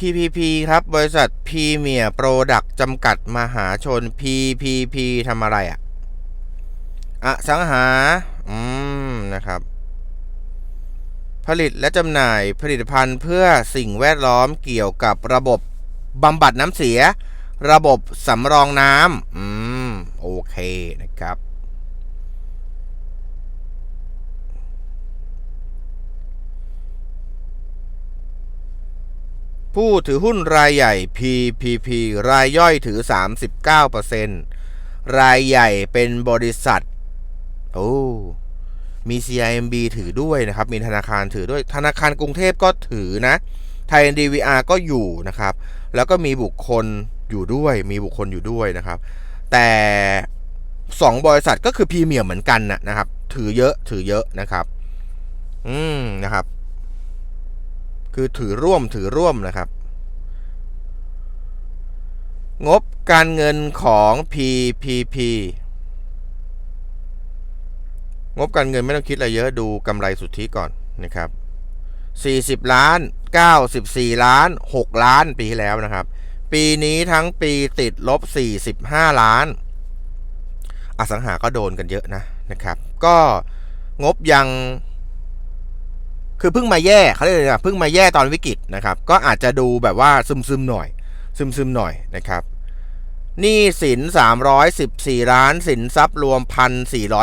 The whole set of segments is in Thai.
PPP ครับ บริษัทพรีเมียร์โปรดักต์จำกัดมหาชน PPP ทำอะไรอะอสังหา อืม นะครับ ผลิตและจำหน่ายผลิตภัณฑ์เพื่อสิ่งแวดล้อมเกี่ยวกับระบบบำบัดน้ำเสีย ระบบสำรองน้ำอืม โอเคนะครับ ผู้ถือหุ้นรายใหญ่ PPP รายย่อยถือ 39%รายใหญ่เป็นบริษัท โอ้ มี CIMB ถือด้วยนะครับ มีธนาคารถือด้วย ธนาคารกรุงเทพก็ถือนะ ไทย DVR ก็อยู่นะครับ แล้วก็มีบุคคลอยู่ด้วย มีบุคคลอยู่ด้วยนะครับ แต่ 2 บริษัทก็คือพรีเมียมเหมือนกันนะนะครับ ถือเยอะ ถือเยอะนะครับ อืม นะครับ คือถือร่วมถือร่วมนะครับ งบการเงินของ PPP งบการเงินไม่ต้องคิดอะไรเยอะดูกำไรสุทธิก่อนนะครับ 40 ล้าน 94 ล้าน 6 ล้านปีที่แล้วนะครับ ปีนี้ทั้งปีติดลบ 45 ล้าน อสังหาก็โดนกันเยอะนะนะครับ ก็งบยัง คือเพิ่งมาแย่เขาเรียกอะไรนะเพิ่งมาแย่ตอนวิกฤตนะครับ ก็อาจจะดูแบบว่าซึมๆหน่อย ซึมๆหน่อยนะครับหนี้สิน 314 ล้าน สินทรัพย์รวม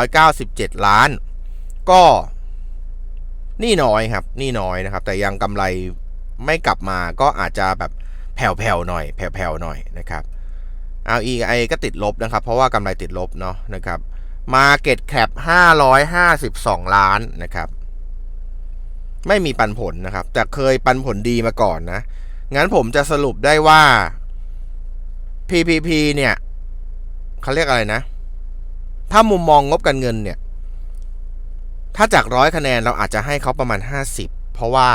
1,497 ล้าน ก็หนี่น้อยครับหนี่น้อยนะครับ แต่ยังกำไรไม่กลับมาก็อาจจะแบบแผ่วๆหน่อย แผ่วๆหน่อยนะครับ REI ก็ติดลบนะครับ เพราะว่ากำไรติดลบเนาะนะครับ Market Cap 552 ล้านนะครับ ไม่มีปันผลนะครับ แต่เคยปันผลดีมาก่อนนะ งั้นผมจะสรุปได้ว่า PPP เนี่ยเขาเรียกอะไรนะ ถ้ามุมมองงบการเงินเนี่ย ถ้าจากร้อยคะแนนเราอาจจะให้เขาประมาณ 50 เพราะว่า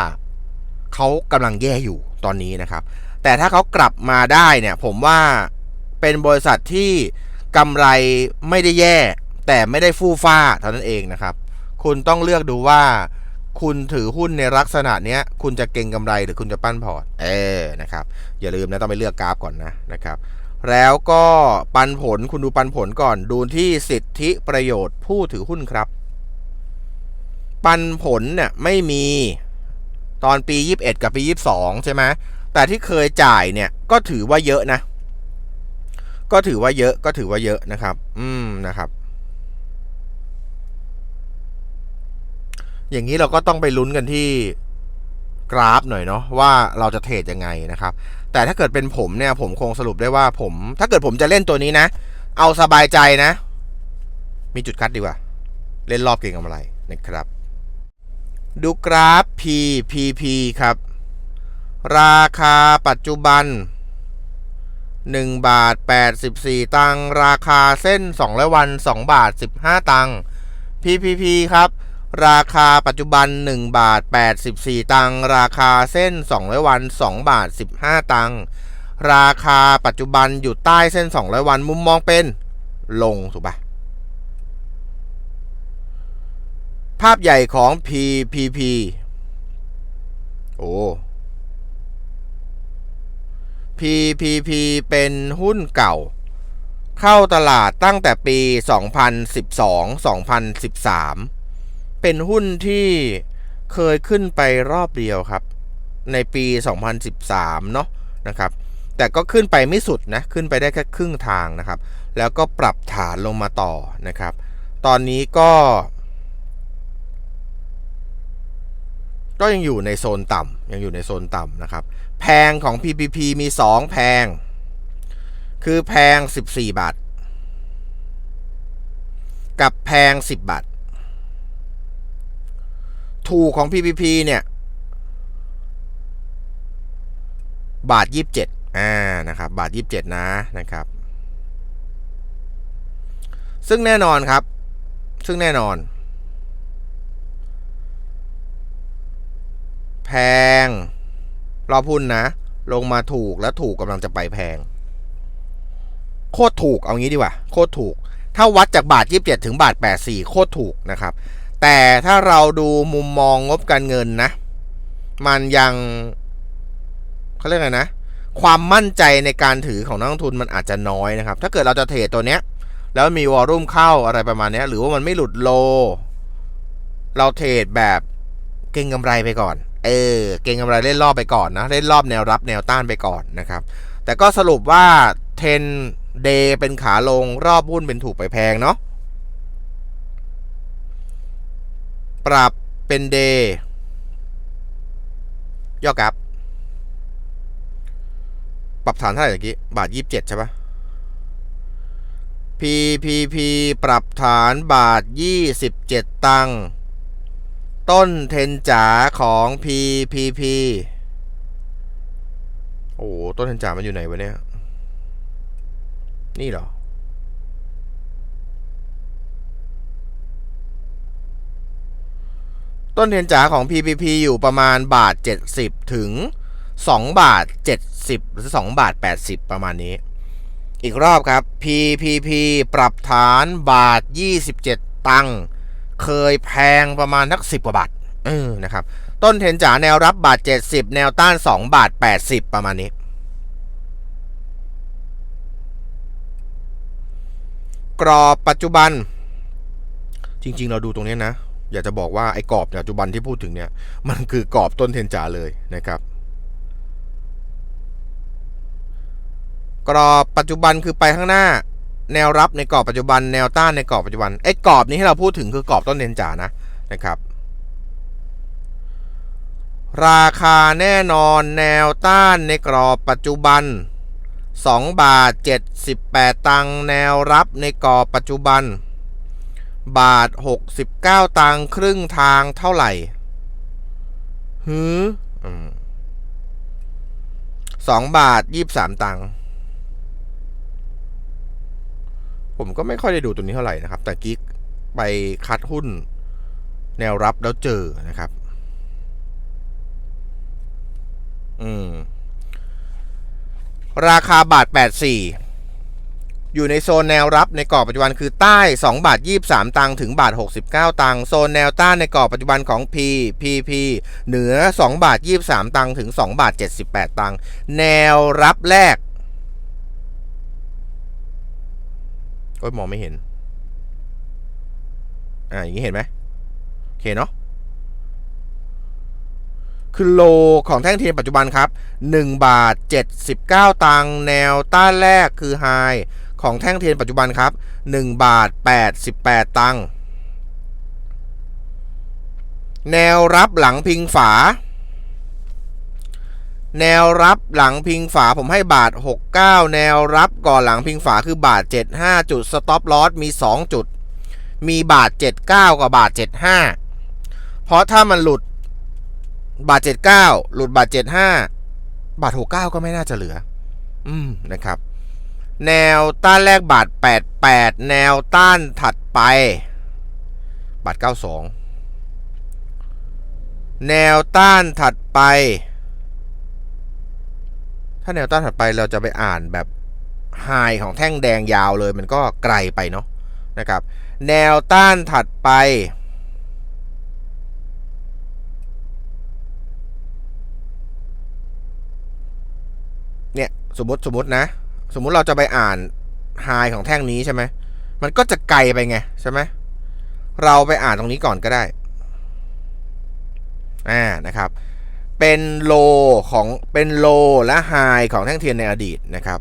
เขากำลังแย่อยู่ตอนนี้นะครับ แต่ถ้าเขากลับมาได้เนี่ย ผมว่าเป็นบริษัทที่กำไรไม่ได้แย่ แต่ไม่ได้ฟู่ฟ้าเท่านั้นเองนะครับ คุณต้องเลือกดูว่า คุณถือหุ้นในลักษณะเนี้ย คุณจะเก็งกำไรหรือคุณจะปั้นพอร์ต เออนะครับ อย่าลืมนะต้องไปเลือกกราฟก่อนนะนะครับ แล้วก็ปันผลคุณดูปันผลก่อน ดูที่สิทธิประโยชน์ผู้ถือหุ้นครับ ปันผลเนี่ยไม่มีตอนปี 21 กับปี 22 ใช่ไหมแต่ที่เคยจ่ายเนี่ยก็ถือว่าเยอะนะ ก็ถือว่าเยอะก็ถือว่าเยอะนะครับ อืมนะครับ อย่างนี้เราก็ต้องไปลุ้นกันที่กราฟหน่อยเนาะว่าเราจะเทรดยังไงนะครับ แต่ถ้าเกิดเป็นผมเนี่ย ผมคงสรุปได้ว่าผม ถ้าเกิดผมจะเล่นตัวนี้นะ เอาสบายใจนะ มีจุดคัดดีกว่า เล่นรอบเก่งกำไรนะครับ ดูกราฟ PPP ครับ ราคาปัจจุบัน1บาท84 ตังค์ราคาเส้น200วัน 2 บาท 15 ตังค์ PPP ครับ ราคาปัจจุบัน 1 บาท 84 ตังค์ราคาเส้น 200 วัน 2 บาท 15 ตังค์ราคาปัจจุบันอยู่ใต้เส้น 200 วันมุมมองเป็น ลงถูกปะภาพใหญ่ของ PPP โอ้ PPP เป็นหุ้นเก่า เข้าตลาดตั้งแต่ปี 2012-2013 เป็นหุ้นที่เคยขึ้นไปรอบเดียวครับ ในปี 2013 เนาะนะครับ แต่ก็ขึ้นไปไม่สุดนะ ขึ้นไปได้แค่ครึ่งทางนะครับ แล้วก็ปรับฐานลงมาต่อนะครับ ตอนนี้ก็ ก็ยังอยู่ในโซนต่ำยังอยู่ในโซนต่ำนะครับ แพงของ PPP มี 2 แพง คือแพง 14 บาท กับแพง 10 บาท ถูกของ PPP เนี่ย บาท 27อ่านะครับ บาท 27 นะนะครับ ซึ่งแน่นอนครับ ซึ่งแน่นอน แพง รอบหุ้นนะ ลงมาถูกแล้วถูกกำลังจะไปแพง โคตรถูกเอางี้ดีกว่า โคตรถูก ถ้าวัดจากบาท 27 ถึงบาท 84 โคตรถูกนะครับ แต่ถ้าเราดูมุมมองงบการเงินนะ มันยังเขาเรียกไงนะ ความมั่นใจในการถือของนักลงทุนมันอาจจะน้อยนะครับ ถ้าเกิดเราจะเทรดตัวเนี้ย แล้วมีวอลุ่มเข้าอะไรประมาณนี้หรือว่ามันไม่หลุดโล เราเทรดแบบเก่งกำไรไปก่อน เออ เก่งกำไรเล่นรอบไปก่อนนะ เล่นรอบแนวรับแนวต้านไปก่อนนะครับ แต่ก็สรุปว่า10 day เป็นขาลงรอบหุ้นเป็นถูกไปแพงเนาะ ปรับเป็น day ย่อกราฟปรับฐานเท่าไหร่เมื่อกี้บาทยี่สิบเจ็ดใช่ปะ PPP ปรับฐานบาทยี่สิบเจ็ดตังค์ต้นเทนจ๋าของ PPP โอ้ต้นเทนจ๋ามันอยู่ไหนวะเนี่ย นี่เหรอ ต้นเทียนจ๋าของ PPP อยู่ประมาณบาท 70 ถึง 2 บาท 70 หรือ 2 บาท 80 ประมาณนี้ อีกรอบครับ PPP ปรับฐานบาท 27 ตังค์เคยแพงประมาณทัก 10 กว่าบาทเออนะครับ ต้นเทนจ๋าแนวรับบาท 70 แนวต้าน 2 บาท 80 ประมาณนี้ กรอบปัจจุบัน จริง ๆ เราดูตรงนี้นะ อยากจะบอกว่าไอ้กรอบปัจจุบันที่พูดถึงเนี่ย มันคือกรอบต้นเทนจ๋าเลยนะครับ กรอบปัจจุบันคือไปข้างหน้า แนวรับในกรอบปัจจุบัน แนวต้านในกรอบปัจจุบันไอ้กรอบนี้ที่เราพูดถึงคือกรอบต้นเทนจ๋านะนะครับ ราคาแน่นอนแนวต้านในกรอบปัจจุบัน2บาท78 ตังค์แนวรับในกรอบปัจจุบัน บาท 69 ตังครึ่งทางเท่าไหร่หือสองบาท23ตังค์ผมก็ไม่ค่อยได้ดูตัวนี้เท่าไหร่นะครับ แต่กิ๊กไปคัดหุ้นแนวรับแล้วเจอนะครับ อืม ราคาบาท84 อยู่ในโซนแนวรับในกรอบปัจจุบันคือใต้ 2 บาท 23 ตังค์ถึงบาท 69 ตังค์โซนแนวต้านในกรอบปัจจุบันของ P PP เหนือ 2 บาท 23 ตังค์ถึง 2 บาท 78 ตังค์แนวรับแรก โอ้ยมองไม่เห็น อ่าอย่างนี้เห็นไหมโอเคเนาะคือโลของแท่งเทียนปัจจุบันครับ 1 บาท 79 ตังค์แนวต้านแรกคือไฮ ของแท่งเทียนปัจจุบันครับ 1 บาท 88 ตังค์แนวรับหลังพิงฝา แนวรับหลังพิงฝาผมให้บาท 69 แนวรับก่อนหลังพิงฝาคือบาท 75 จุดสต็อปลอสมี 2 จุด มีบาท 79 กับบาท 75 เพราะถ้ามันหลุดบาท 79 หลุดบาท 75 บาท 69 ก็ไม่น่าจะเหลือ อืมนะครับ แนวต้านแรกบาท 88 แนวต้านถัดไป บาท 92 แนวต้านถัดไป ถ้าแนวต้านถัดไปเราจะไปอ่านแบบไฮของแท่งแดงยาวเลยมันก็ไกลไปเนาะนะครับ แนวต้านถัดไป เนี่ย สมมติสมมตินะ สมมุติเราจะไปอ่านไฮของแท่งนี้ใช่ไหม มันก็จะไกลไปไงใช่ไหม เราไปอ่านตรงนี้ก่อนก็ได้ อ่า นะครับ เป็นโลของ เป็นโลและไฮของแท่งเทียนในอดีตนะครับ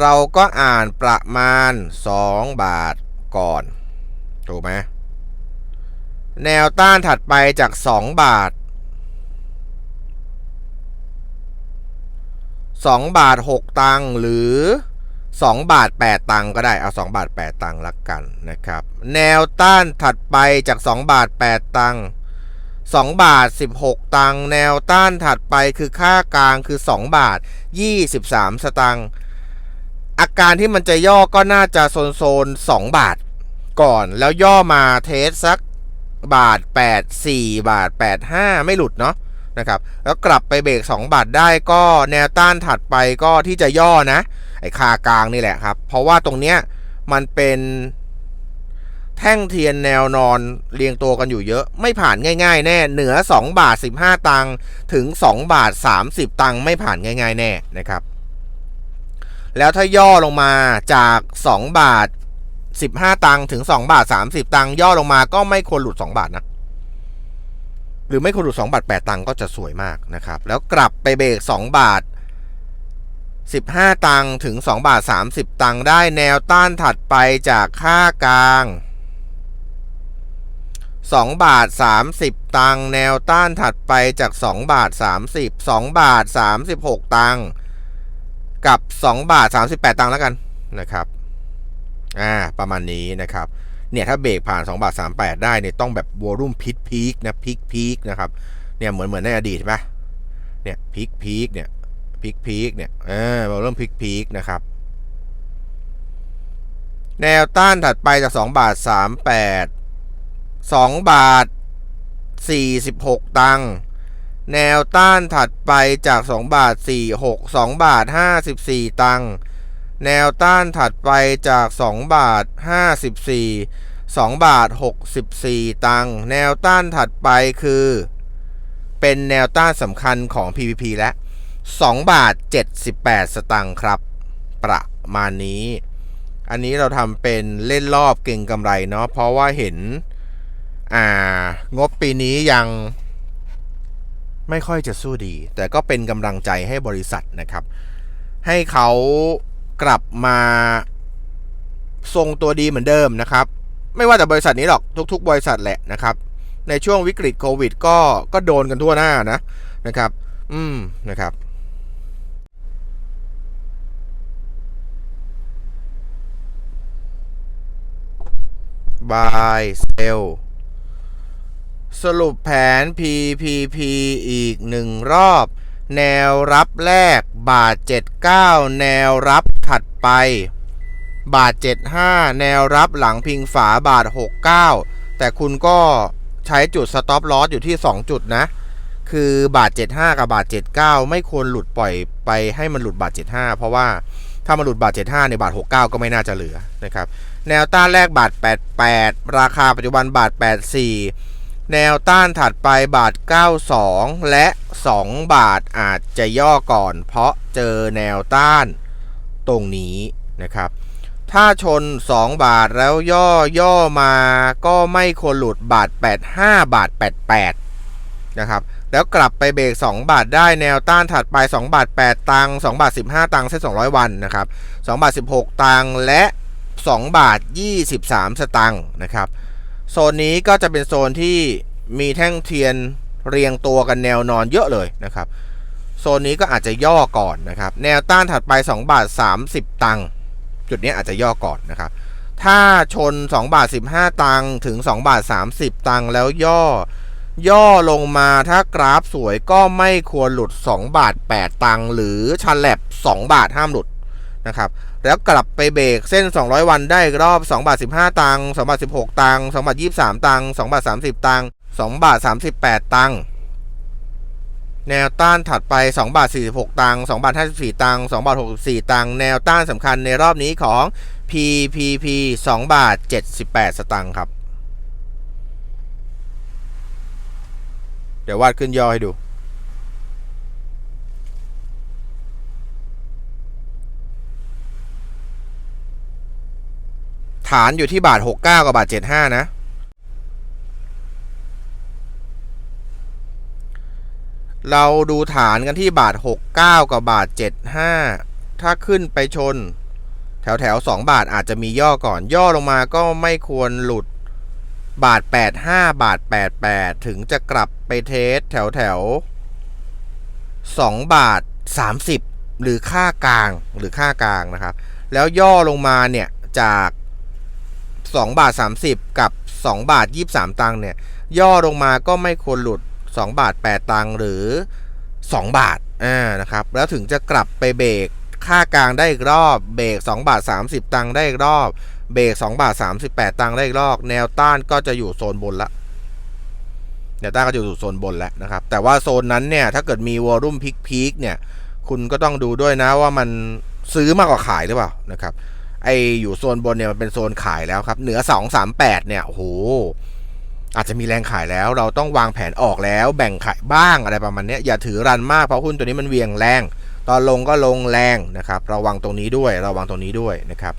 เราก็อ่านประมาณ 2 บาทก่อน ถูกไหม แนวต้านถัดไปจาก 2 บาท 2 บาท 6 ตังค์หรือ 2 บาท 8 ตังค์ก็ได้เอา 2 บาท 8 ตังค์ละกันนะครับ แนวต้านถัดไปจาก 2 บาท 8 ตังค์2บาท 16 ตังค์แนวต้านถัดไปคือค่ากลางคือ 2 บาท 23 สตังค์อาการที่มันจะย่อก็น่าจะโซนโซน2บาทก่อนแล้วย่อมาเทสสักบาท 8 4 บาท 8 5 ไม่หลุดเนาะ นะครับแล้วกลับไปเบรก2บาทได้ก็แนวต้านถัดไปก็ที่จะย่อนะ ไอ้คากลางนี่แหละครับ เพราะว่าตรงเนี้ยมันเป็นแท่งเทียนแนวนอนเรียงตัวกันอยู่เยอะ ไม่ผ่านง่าย ๆ แน่ เหนือ 2 บาท 15 ตังค์ถึง 2 บาท 30 ตังค์ไม่ผ่านง่าย ๆ แน่นะครับ แล้วถ้าย่อลงมาจาก 2 บาท 15 ตังค์ถึง 2 บาท 30 ตังค์ย่อลงมาก็ไม่ควรหลุด 2 บาทนะ รือไม่ควรหลุด2บาท8ตังค์ก็จะสวยมากนะครับ แล้วกลับไปเบรก2บาท 15 ตังค์ถึง2บาท 30 ตังค์ได้แนวต้านถัดไปจากค่ากลาง 2 บาท 30 ตังค์แนวต้านถัดไปจาก 2 บาท 30 2 บาท 36 ตังค์กับ 2 บาท 38 ตังค์แล้วกันนะครับ อ่า ประมาณนี้นะครับ เนี่ยถ้าเบรกผ่าน 2 บาท 38 ได้เนี่ยต้องแบบวอลุ่มพิกพีกนะพิกพีกนะครับเนี่ยเหมือนเหมือนในอดีตใช่ปะเนี่ยพิกพีกเนี่ยพิกพีกเนี่ยเออวอลุ่มพิกพีกนะครับ แนวต้านถัดไปจาก 2 บาท 38 2 บาท 46 ตังค์แนวต้านถัดไปจาก 2 บาท 46 2 บาท 54 ตังค์ แนวต้านถัดไปจาก 2 บาท 54 2 บาท 64 ตังค์แนวต้านถัดไปคือ เป็นแนวต้านสำคัญของ PVP และ 2 บาท 78 สตังค์ครับ ประมาณนี้ อันนี้เราทำเป็นเล่นรอบเก่งกำไรเนาะเพราะว่าเห็น อ่างบปีนี้ยังไม่ค่อยจะสู้ดี แต่ก็เป็นกำลังใจให้บริษัทนะครับ ให้เขา กลับมาทรงตัวดีเหมือนเดิมนะครับ ไม่ว่าแต่บริษัทนี้หรอกทุก ๆ บริษัทแหละนะครับ ในช่วงวิกฤตโควิด ก็ก็โดนกันทั่วหน้านะนะครับ อืมนะครับบายเซลสรุปแผน PPP อีกหนึ่งรอบ แนวรับแรก บาท 79 แนวรับถัดไป บาท 75 แนวรับหลังพิงฝาบาท 69 แต่คุณก็ใช้จุด stop loss อยู่ที่ 2 จุดนะ คือบาท 75 กับบาท 79 ไม่ควรหลุดปล่อยไปให้มันหลุดบาท 75 เพราะว่าถ้ามันหลุดบาท 75 ในบาท 69 ก็ไม่น่าจะเหลือนะครับ แนวต้านแรกบาท 88 ราคาปัจจุบันบาท 84 แนวต้านถัดไปบาท 92 และ 2 บาทอาจจะย่อก่อน เพราะเจอแนวต้านตรงนี้นะครับ ถ้าชน 2 บาทแล้วย่อย่อมาก็ไม่ควรหลุดบาท 85 บาท 88 นะครับ แล้วกลับไปเบรก2 บาทได้แนวต้านถัดไป 2 บาท 8 ตังค์2บาท 15 ตังค์เส้น200 วันนะครับ 2 บาท 16 ตังค์และ 2 บาท 23 สตังค์นะครับ โซนนี้ก็จะเป็นโซนที่มีแท่งเทียนเรียงตัวกันแนวนอนเยอะเลยนะครับ โซนนี้ก็อาจจะย่อก่อนนะครับ แนวต้านถัดไป 2 บาท 30 ตังค์จุดนี้อาจจะย่อก่อนนะครับ ถ้าชน 2 บาท 15 ตังค์ถึง 2 บาท 30 ตังค์แล้วย่อย่อลงมาถ้ากราฟสวยก็ไม่ควรหลุด 2 บาท 8 ตังค์หรือชันแลบ2 บาทห้ามหลุด นะครับแล้วกลับไปเบรกเส้น 200 วันได้อีกรอบ2บาท15 ตังค์2บาท16 ตังค์2บาท23 ตังค์2บาท30 ตังค์2บาท38 ตังค์แนวต้านถัดไป2บาท46 ตังค์2บาท54 ตังค์2บาท64 ตังค์แนวต้านสำคัญในรอบนี้ของ PPP 2บาท78 สตังค์ครับ เดี๋ยววาดขึ้นย่อให้ดู ฐานอยู่ที่บาท 69 กับบาท 75 นะ เราดูฐานกันที่บาท 69 กับบาท 75 ถ้าขึ้นไปชน แถวแถว2บาทอาจจะมีย่อก่อนย่อลงมาก็ไม่ควรหลุดบาท 85 บาท 88 ถึงจะกลับไปเทสแถวแถว2บาท 30 หรือค่ากลางหรือค่ากลางนะครับ แล้วย่อลงมาเนี่ยจาก 2 บาท 30 กับ 2 บาท 23 ตังค์เนี่ย ย่อลงมาก็ไม่ควรหลุด 2 บาท 8 ตังค์หรือ 2 บาทอ่านะครับ แล้วถึงจะกลับไปเบรกค่ากลางได้อีกรอบ เบรก2บาท 30 ตังค์ได้อีกรอบ เบรก2บาท 38 ตังค์ได้อีกรอบ แนวต้านก็จะอยู่โซนบนละแนวต้านก็จะอยู่โซนบนแล้วนะครับ แต่ว่าโซนนั้นเนี่ยถ้าเกิดมีวอลุ่มพีคๆเนี่ย คุณก็ต้องดูด้วยนะว่ามันซื้อมากกว่าขายหรือเปล่านะครับ ไออยู่โซนบนเนี่ยมันเป็นโซนขายแล้วครับ เหนือ 238 เนี่ยโอ้โหอาจจะมีแรงขายแล้วเราต้องวางแผนออกแล้วแบ่งขายบ้างอะไรประมาณนี้อย่าถือรันมากเพราะหุ้นตัวนี้มันเวียงแรง ตอนลงก็ลงแรงนะครับ ระวังตรงนี้ด้วย ระวังตรงนี้ด้วยนะครับ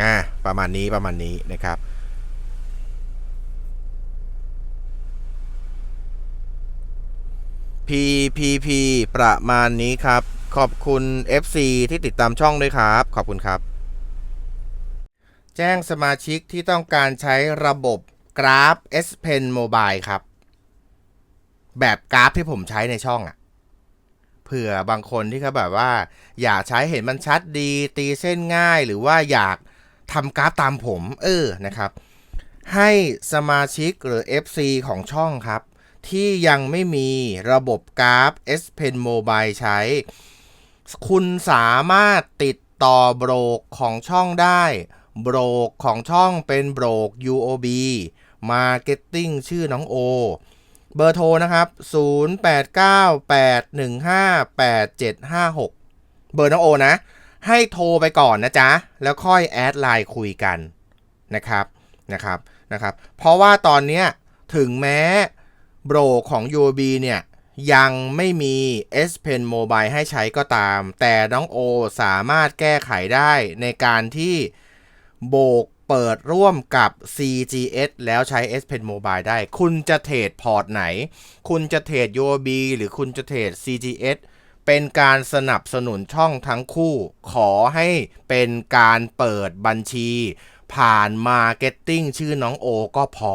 อ่าประมาณนี้ประมาณนี้นะครับ PPP ประมาณนี้ครับ ขอบคุณ FC ที่ติดตามช่องด้วยครับ ขอบคุณครับ แจ้งสมาชิกที่ต้องการใช้ระบบกราฟ S Pen Mobile ครับ แบบกราฟที่ผมใช้ในช่องอะเผื่อบางคนที่เขาแบบว่า อยากใช้เห็นมันชัดดี ตีเส้นง่ายหรือว่าอยากทำกราฟตามผม เออนะครับ ให้สมาชิกหรือ FC ของช่องครับ ที่ยังไม่มีระบบกราฟ S Pen Mobile ใช้ คุณสามารถติดต่อโบรกของช่องได้ โบรกของช่องเป็นโบรก UOB Marketing ชื่อน้องโอ เบอร์โทรนะครับ 0898158756 เบอร์น้องโอนะ ให้โทรไปก่อนนะจ๊ะ แล้วค่อยแอดไลน์คุยกันนะครับนะครับนะครับ เพราะว่าตอนเนี้ยถึงแม้ โบรกของ UOB เนี่ย ยังไม่มี S Pen Mobile ให้ใช้ก็ตาม แต่น้องโอสามารถแก้ไขได้ในการที่โบกเปิดร่วมกับ CGS แล้วใช้ S Pen Mobile ได้ คุณจะเทรดพอร์ตไหน คุณจะเทรด UOB หรือคุณจะเทรด CGS เป็นการสนับสนุนช่องทั้งคู่ ขอให้เป็นการเปิดบัญชี ผ่านมาร์เก็ตติ้งชื่อน้องโอก็พอ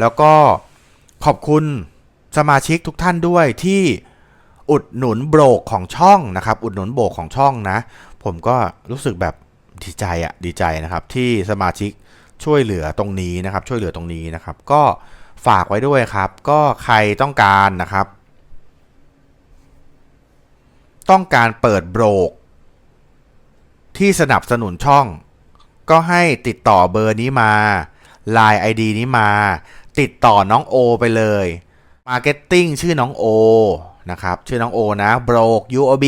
แล้วก็ขอบคุณสมาชิกทุกท่านด้วยที่อุดหนุนโบรกของช่องนะครับ อุดหนุนโบรกของช่องนะ ผมก็รู้สึกแบบดีใจอะดีใจนะครับที่สมาชิกช่วยเหลือตรงนี้นะครับ ช่วยเหลือตรงนี้นะครับ ก็ฝากไว้ด้วยครับ ก็ใครต้องการนะครับ ต้องการเปิดโบรก ที่สนับสนุนช่อง ก็ให้ติดต่อเบอร์นี้มา Line ID นี้มา ติดต่อน้องโอไปเลย Marketing ชื่อน้องโอนะครับชื่อน้องโอนะ b r o k UOB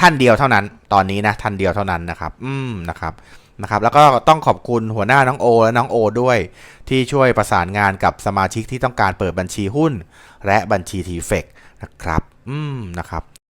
ท่านเดียวเท่านั้น ตอนนี้นะท่านเดียวเท่านั้นนะครับ อืมนะครับนะครับ แล้วก็ต้องขอบคุณหัวหน้าน้องโอและน้องโอด้วย ที่ช่วยประสานงานกับสมาชิกที่ต้องการเปิดบัญชีหุ้น และบัญชีทีเฟกนะครับ อืมนะครับ